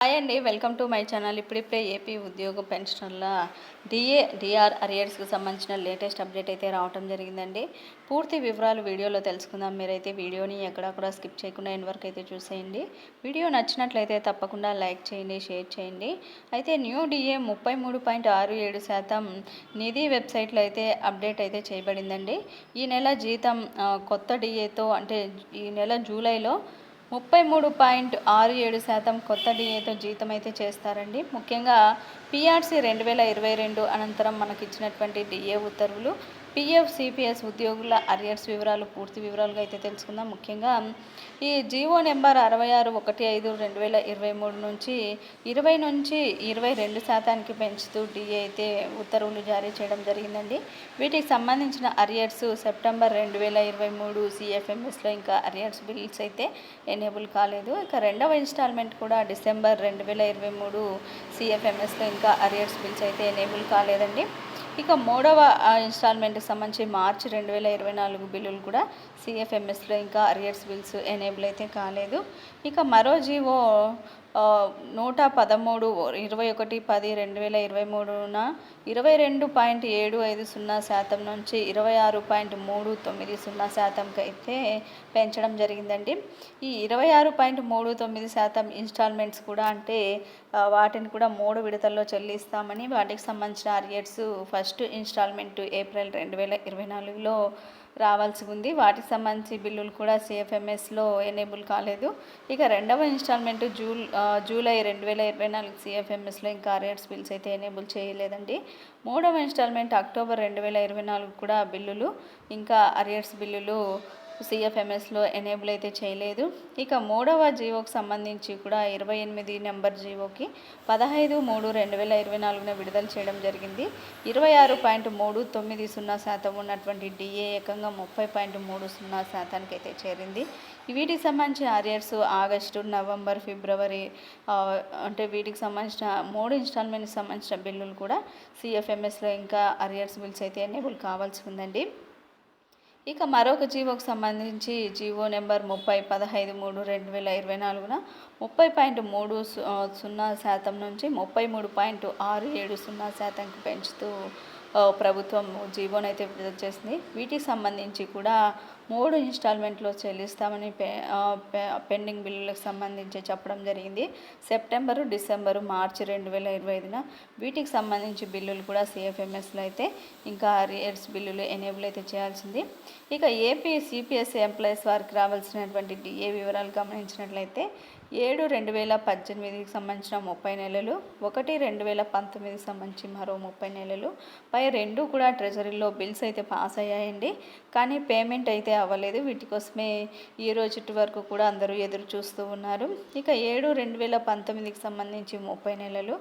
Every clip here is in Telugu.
హాయ్ అండి వెల్కమ్ టు మై ఛానల్. ఇప్పుడిప్పుడే ఏపీ ఉద్యోగ పెన్షనర్ల డిఏ డిఆర్ అరియర్స్కి సంబంధించిన లేటెస్ట్ అప్డేట్ అయితే రావటం జరిగిందండి. పూర్తి వివరాలు వీడియోలో తెలుసుకుందాం. మీరైతే వీడియోని ఎక్కడా కూడా స్కిప్ చేయకుండా ఎండ్ వరకు అయితే చూసేయండి. వీడియో నచ్చినట్లయితే తప్పకుండా లైక్ చేయండి షేర్ చేయండి. అయితే న్యూ డిఏ ముప్పై మూడు పాయింట్ ఆరు ఏడు శాతం నిధి వెబ్సైట్లో అయితే అప్డేట్ అయితే చేయబడిందండి. ఈ నెల జీతం కొత్త డిఏతో అంటే ఈ నెల జూలైలో ముప్పై మూడు పాయింట్ ఆరు ఏడు శాతం కొత్త డిఏతో జీతం అయితే చేస్తారండి. ముఖ్యంగా పిఆర్సీ రెండు వేల ఇరవై రెండు అనంతరం మనకి ఇచ్చినటువంటి డిఏ ఉత్తర్వులు. పిఎఫ్ సిపిఎస్ ఉద్యోగుల అరియర్స్ వివరాలు పూర్తి వివరాలుగా అయితే తెలుసుకుందాం. ముఖ్యంగా ఈ జీవో నెంబర్ అరవై ఆరు ఒకటి ఐదు రెండు వేల ఇరవై మూడు నుంచి ఇరవై నుంచి ఇరవై రెండు శాతానికి పెంచుతూ డిఏ అయితే ఉత్తర్వులు జారీ చేయడం జరిగిందండి. వీటికి సంబంధించిన అరియర్స్ సెప్టెంబర్ రెండు వేల ఇరవై మూడు సిఎఫ్ఎంఎస్లో ఇంకా అరియర్స్ బిల్స్ అయితే ఎనేబుల్ కాలేదు. ఇక రెండవ ఇన్స్టాల్మెంట్ కూడా డిసెంబర్ రెండు వేల ఇరవై మూడు సిఎఫ్ఎంఎస్లో ఇంకా అరియర్స్ బిల్స్ అయితే ఎనేబుల్ కాలేదండి. ఇక మూడవ ఇన్స్టాల్మెంట్ ఇన్స్టాల్మెంట్కి సంబంధించి మార్చి రెండు వేల ఇరవై నాలుగు బిల్లులు కూడా సిఎఫ్ఎంఎస్లో ఇంకా అరియర్స్ బిల్స్ ఎనేబుల్ అయితే కాలేదు. ఇక మరో జీవో నూట పదమూడు ఇరవై ఒకటి పది రెండు వేల ఇరవై మూడున ఇరవై రెండు పాయింట్ ఏడు ఐదు సున్నా శాతం నుంచి ఇరవై ఆరు పాయింట్ మూడు తొమ్మిది సున్నా శాతంకి అయితే పెంచడం జరిగిందండి. ఈ ఇరవై ఆరు పాయింట్ మూడు తొమ్మిది శాతం ఇన్స్టాల్మెంట్స్ కూడా అంటే వాటిని కూడా మూడు విడతల్లో చెల్లిస్తామని వాటికి సంబంధించిన అరియర్స్ ఫస్ట్ ఇన్స్టాల్మెంట్ ఏప్రిల్ రెండు వేల ఇరవై నాలుగులో రావాల్సి ఉంది. వాటికి సంబంధించి బిల్లులు కూడా సిఎఫ్ఎంఎస్లో ఎనేబుల్ కాలేదు. ఇక రెండవ ఇన్స్టాల్మెంట్ జూ జూలై రెండు వేల ఇరవై నాలుగు సిఎఫ్ఎంఎస్లో ఇంకా అరియర్స్ బిల్స్ అయితే ఎనేబుల్ చేయలేదండి. మూడవ ఇన్స్టాల్మెంట్ అక్టోబర్ రెండు వేల ఇరవై నాలుగు కూడా బిల్లులు ఇంకా అరియర్స్ బిల్లులు సిఎఫ్ఎంఎస్లో ఎనేబుల్ అయితే చేయలేదు. ఇక మూడవ జీవోకి సంబంధించి కూడా ఇరవై ఎనిమిది నెంబర్ జీవోకి పదహైదు మూడు రెండు వేల ఇరవై నాలుగున విడుదల చేయడం జరిగింది. ఇరవై ఆరు పాయింట్ మూడు తొమ్మిది సున్నా శాతం ఉన్నటువంటి డిఏ ఏకంగా ముప్పై పాయింట్ మూడు సున్నా శాతానికి అయితే చేరింది. వీటికి సంబంధించిన అరియర్స్ ఆగస్టు నవంబర్ ఫిబ్రవరి అంటే వీటికి సంబంధించిన మూడు ఇన్స్టాల్మెంట్కి సంబంధించిన బిల్లులు కూడా సిఎఫ్ఎంఎస్లో ఇంకా అరియర్స్ బిల్స్ అయితే ఎనేబుల్ కావాల్సి ఉందండి. ఇక మరొక జీవోకు సంబంధించి జీవో నెంబర్ ముప్పై పదహైదు మూడు రెండు వేల ఇరవై నాలుగున ముప్పై పాయింట్ మూడు సు- సున్నా శాతం నుంచి ముప్పై మూడు పాయింట్ ఆరు ఏడు సున్నా శాతంకి పెంచుతూ ప్రభుత్వం జీవోనైతే విడుదల చేసింది. వీటికి సంబంధించి కూడా మూడు ఇన్స్టాల్మెంట్లో చెల్లిస్తామని పె పెండింగ్ బిల్లులకు సంబంధించి చెప్పడం జరిగింది. సెప్టెంబరు డిసెంబరు మార్చి రెండు వేల ఇరవై ఐదున వీటికి సంబంధించి బిల్లులు కూడా సిఎఫ్ఎంఎస్లో అయితే ఇంకా రియర్స్ బిల్లులు ఎనేబుల్ అయితే చేయాల్సింది. ఇక ఏపీ సిపిఎస్ ఎంప్లాయీస్ వారికి రావాల్సినటువంటి డిఏ వివరాలు గమనించినట్లయితే ఏడు రెండు వేల పద్దెనిమిదికి సంబంధించిన ముప్పై నెలలు ఒకటి రెండు వేల పంతొమ్మిదికి సంబంధించి మరో ముప్పై నెలలు పై రెండు కూడా ట్రెజరీలో బిల్స్ అయితే పాస్ అయ్యాయండి. కానీ పేమెంట్ అయితే అవ్వలేదు. వీటి కోసమే ఈ రోజు వరకు కూడా అందరూ ఎదురు చూస్తూ ఉన్నారు. ఇక ఏడు రెండు వేల పంతొమ్మిదికి సంబంధించి ముప్పై నెలలు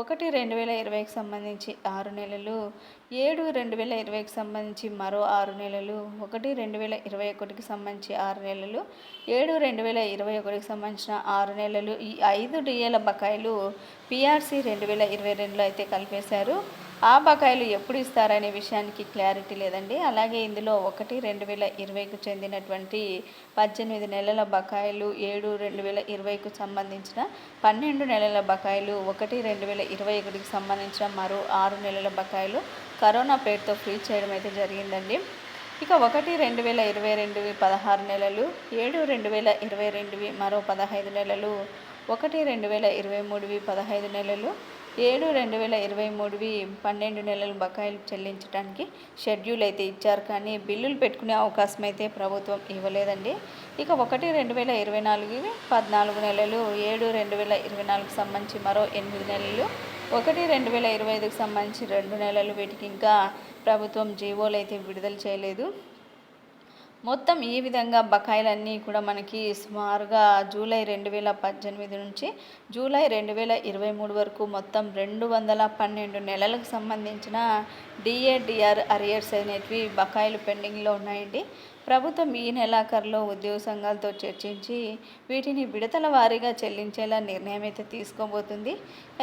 ఒకటి రెండు వేల ఇరవైకి సంబంధించి ఆరు నెలలు ఏడు రెండు వేల ఇరవైకి సంబంధించి మరో ఆరు నెలలు ఒకటి రెండు వేల ఇరవై ఒకటికి సంబంధించి ఆరు నెలలు ఏడు రెండు వేల ఇరవై ఒకటికి సంబంధించిన ఆరు నెలలు. ఈ ఐదు డిఏల బకాయిలు పిఆర్సీ రెండు వేల ఇరవై రెండులో అయితే కలిపేశారు. ఆ బకాయిలు ఎప్పుడు ఇస్తారనే విషయానికి క్లారిటీ లేదండి. అలాగే ఇందులో ఒకటి రెండు వేల ఇరవైకు చెందినటువంటి పద్దెనిమిది నెలల బకాయిలు ఏడు రెండు వేల ఇరవైకు సంబంధించిన పన్నెండు నెలల బకాయిలు ఒకటి రెండు వేల ఇరవై ఒకటికి సంబంధించిన మరో ఆరు నెలల బకాయిలు కరోనా పేరుతో ఫ్రీ చేయడం అయితే జరిగిందండి. ఇక ఒకటి రెండు వేల ఇరవై రెండువి పదహారు నెలలు ఏడు రెండు వేల ఇరవై రెండువి మరో పదహైదు నెలలు ఒకటి రెండు వేల ఇరవై మూడువి పదహైదు నెలలు ఏడు రెండు వేల ఇరవై మూడువి పన్నెండు నెలలు బకాయిలు చెల్లించడానికి షెడ్యూల్ అయితే ఇచ్చారు కానీ బిల్లులు పెట్టుకునే అవకాశం అయితే ప్రభుత్వం ఇవ్వలేదండి. ఇక ఒకటి రెండు వేల ఇరవై నాలుగువి పద్నాలుగు నెలలు ఏడు రెండు వేల ఇరవై నాలుగు సంబంధించి మరో ఎనిమిది నెలలు ఒకటి రెండు వేల ఇరవై ఐదుకు సంబంధించి రెండు నెలలు వీటికి ఇంకా ప్రభుత్వం జీవోలు అయితే విడుదల చేయలేదు. మొత్తం ఈ విధంగా బకాయిలన్నీ కూడా మనకి సుమారుగా జూలై రెండు వేల పద్దెనిమిది నుంచి జూలై రెండు వేల ఇరవై మూడు వరకు మొత్తం రెండు వందల పన్నెండు నెలలకు సంబంధించిన డిఏడిఆర్ అరియర్స్ అనేటివి బకాయిలు పెండింగ్లో ఉన్నాయండి. ప్రభుత్వం ఈ నెలాఖరులో ఉద్యోగ సంఘాలతో చర్చించి వీటిని విడతల వారీగా చెల్లించేలా నిర్ణయం అయితే తీసుకోబోతుంది.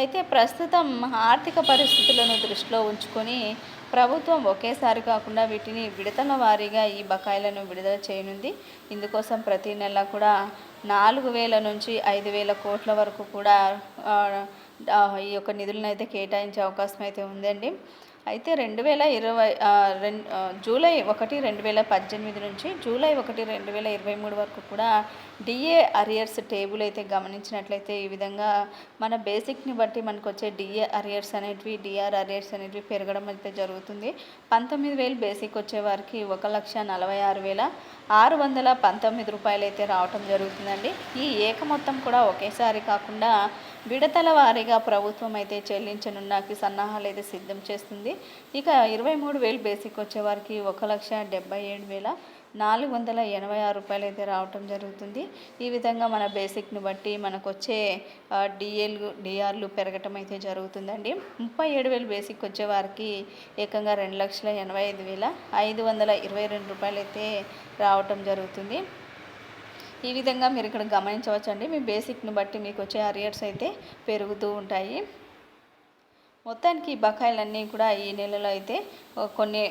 అయితే ప్రస్తుతం ఆర్థిక పరిస్థితులను దృష్టిలో ఉంచుకొని ప్రభుత్వం ఒకేసారి కాకుండా వీటిని విడతల వారీగా ఈ బకాయిలను విడుదల చేయనుంది. ఇందుకోసం ప్రతి నెల కూడా నాలుగు వేల నుంచి ఐదు వేల కోట్ల వరకు కూడా ఈ యొక్క నిధులను అయితే కేటాయించే అవకాశం అయితే ఉందండి. అయితే రెండు వేల ఇరవై రెండు జూలై ఒకటి రెండు వేల పద్దెనిమిది నుంచి జూలై ఒకటి రెండు వేల ఇరవై మూడు వరకు కూడా డిఏ అరియర్స్ టేబుల్ అయితే గమనించినట్లయితే ఈ విధంగా మన బేసిక్ని బట్టి మనకు వచ్చే డిఏ అరియర్స్ అనేటివి డిఆర్ అరియర్స్ అనేటివి పెరగడం అయితే జరుగుతుంది. పంతొమ్మిది వేలు బేసిక్ వచ్చేవారికి ఒక లక్ష నలభై ఆరు వేల ఆరు వందల పంతొమ్మిది రూపాయలు అయితే రావటం జరుగుతుందండి. ఈ ఏక మొత్తం కూడా ఒకేసారి కాకుండా విడతల వారీగా ప్రభుత్వం అయితే చెల్లించనున్నకి సన్నాహాలు అయితే సిద్ధం చేస్తుంది. ఇక ఇరవై మూడు వేలు బేసిక్ వచ్చేవారికి ఒక లక్ష డెబ్బై ఏడు వేల నాలుగు వందల ఎనభై ఆరు రూపాయలు అయితే రావటం జరుగుతుంది. ఈ విధంగా మన బేసిక్ని బట్టి మనకు వచ్చే డిఎల్ డిఆర్లు పెరగటం అయితే జరుగుతుందండి. ముప్పై ఏడు వేలు బేసిక్ వచ్చేవారికి ఏకంగా రెండు లక్షల ఎనభై ఐదు వేల ఐదు వందల ఇరవై రెండు రూపాయలు అయితే రావటం జరుగుతుంది. ఈ విధంగా మీరు ఇక్కడ గమనించవచ్చండి. మీ బేసిక్ని బట్టి మీకు వచ్చే అరియర్స్ అయితే పెరుగుతూ ఉంటాయి. మొత్తానికి ఈ బకాయిలన్నీ కూడా ఈ నెలలో అయితే కొన్ని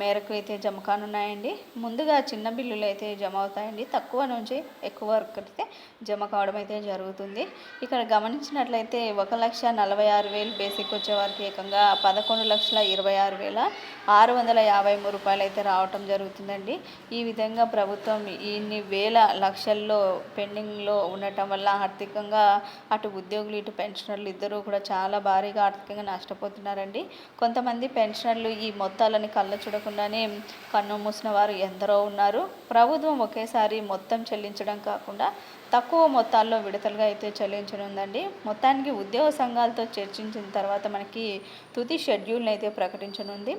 మేరకు అయితే జమ కానున్నాయండి. ముందుగా చిన్న బిల్లులు అయితే జమ అవుతాయండి. తక్కువ నుంచి ఎక్కువ వరకు అయితే జమ కావడం అయితే జరుగుతుంది. ఇక్కడ గమనించినట్లయితే ఒక లక్ష నలభై ఆరు వేలు బేసిక్ వచ్చే వారికి ఏకంగా పదకొండు లక్షల ఇరవై ఆరు వేల ఆరు వందల యాభై మూడు రూపాయలు అయితే రావటం జరుగుతుందండి. ఈ విధంగా ప్రభుత్వం ఇన్ని వేల లక్షల్లో పెండింగ్లో ఉండటం వల్ల ఆర్థికంగా అటు ఉద్యోగులు ఇటు పెన్షనర్లు ఇద్దరూ కూడా చాలా భారీగా ఆర్థికంగా నష్టపోతున్నారండి. కొంతమంది పెన్షనర్లు ఈ మొత్తాలని కళ్ళ చూడకుండానే కన్ను మూసిన వారు ఎందరో ఉన్నారు. ప్రభుత్వం ఒకేసారి మొత్తం చెల్లించడం కాకుండా తక్కువ మొత్తాల్లో విడతలుగా అయితే చెల్లించనుందండి. మొత్తానికి ఉద్యోగ సంఘాలతో చర్చించిన తర్వాత మనకి తుది షెడ్యూల్ని అయితే ప్రకటించనుంది.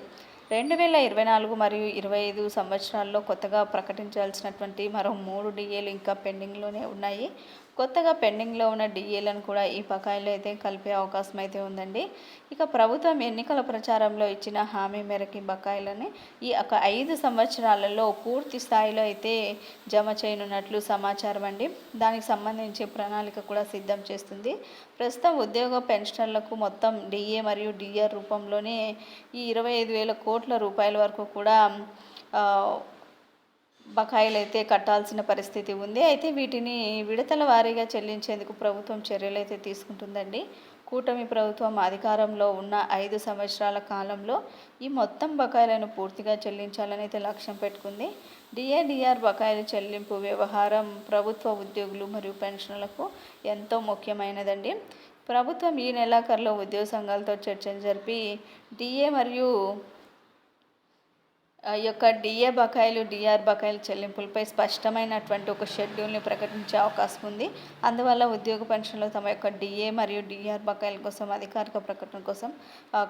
రెండు వేల ఇరవై నాలుగు మరియు ఇరవై ఐదు సంవత్సరాల్లో కొత్తగా ప్రకటించాల్సినటువంటి మరో మూడు డిఏలు ఇంకా పెండింగ్లోనే ఉన్నాయి. కొత్తగా పెండింగ్లో ఉన్న డిఏలను కూడా ఈ బకాయిలు అయితే కలిపే అవకాశం అయితే ఉందండి. ఇక ప్రభుత్వం ఎన్నికల ప్రచారంలో ఇచ్చిన హామీ మేరకి బకాయిలని ఈ ఒక ఐదు సంవత్సరాలలో పూర్తి స్థాయిలో అయితే జమ చేయనున్నట్లు సమాచారం అండి. దానికి సంబంధించి ప్రణాళిక కూడా సిద్ధం చేస్తుంది. ప్రస్తుతం ఉద్యోగ పెన్షనర్లకు మొత్తం డిఏ మరియు డిఆర్ రూపంలోనే ఈ ఇరవై ఐదు వేల కోట్ల రూపాయల వరకు కూడా బకాయిలు అయితే కట్టాల్సిన పరిస్థితి ఉంది. అయితే వీటిని విడతల వారీగా చెల్లించేందుకు ప్రభుత్వం చర్యలు అయితే తీసుకుంటుందండి. కూటమి ప్రభుత్వం అధికారంలో ఉన్న ఐదు సంవత్సరాల కాలంలో ఈ మొత్తం బకాయిలను పూర్తిగా చెల్లించాలని అయితే లక్ష్యం పెట్టుకుంది. డిఏడిఆర్ బకాయిల చెల్లింపు వ్యవహారం ప్రభుత్వ ఉద్యోగులు మరియు పెన్షన్లకు ఎంతో ముఖ్యమైనదండి. ప్రభుత్వం ఈ నెలాఖరులో ఉద్యోగ సంఘాలతో చర్చలు జరిపి డిఏ మరియు యొక్క డిఏ బకాయిలు డిఆర్ బకాయిలు చెల్లింపులపై స్పష్టమైనటువంటి ఒక షెడ్యూల్ని ప్రకటించే అవకాశం ఉంది. అందువల్ల ఉద్యోగ పెన్షన్లు తమ యొక్క డిఏ మరియు డిఆర్ బకాయిల కోసం అధికారిక ప్రకటన కోసం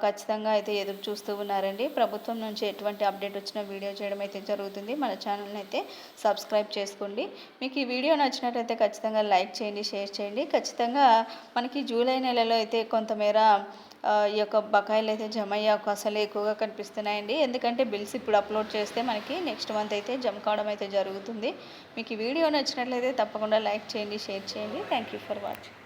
ఖచ్చితంగా అయితే ఎదురు చూస్తూ ఉన్నారండి. ప్రభుత్వం నుంచి ఎటువంటి అప్డేట్ వచ్చినా వీడియో చేయడం అయితే జరుగుతుంది. మన ఛానల్ని అయితే సబ్స్క్రైబ్ చేసుకోండి. మీకు ఈ వీడియో నచ్చినట్లయితే ఖచ్చితంగా లైక్ చేయండి షేర్ చేయండి. ఖచ్చితంగా మనకి జూలై నెలలో అయితే కొంతమేర ఈ యొక్క బకాయిలు అయితే జమ అయ్యే అవకాశాలు ఎక్కువగా కనిపిస్తున్నాయండి. ఎందుకంటే బిల్స్ ఇప్పుడు అప్లోడ్ చేస్తే మనకి నెక్స్ట్ మంత్ అయితే జమ కావడం అయితే జరుగుతుంది. మీకు ఈ వీడియో నచ్చినట్లయితే తప్పకుండా లైక్ చేయండి షేర్ చేయండి. Thank you for watching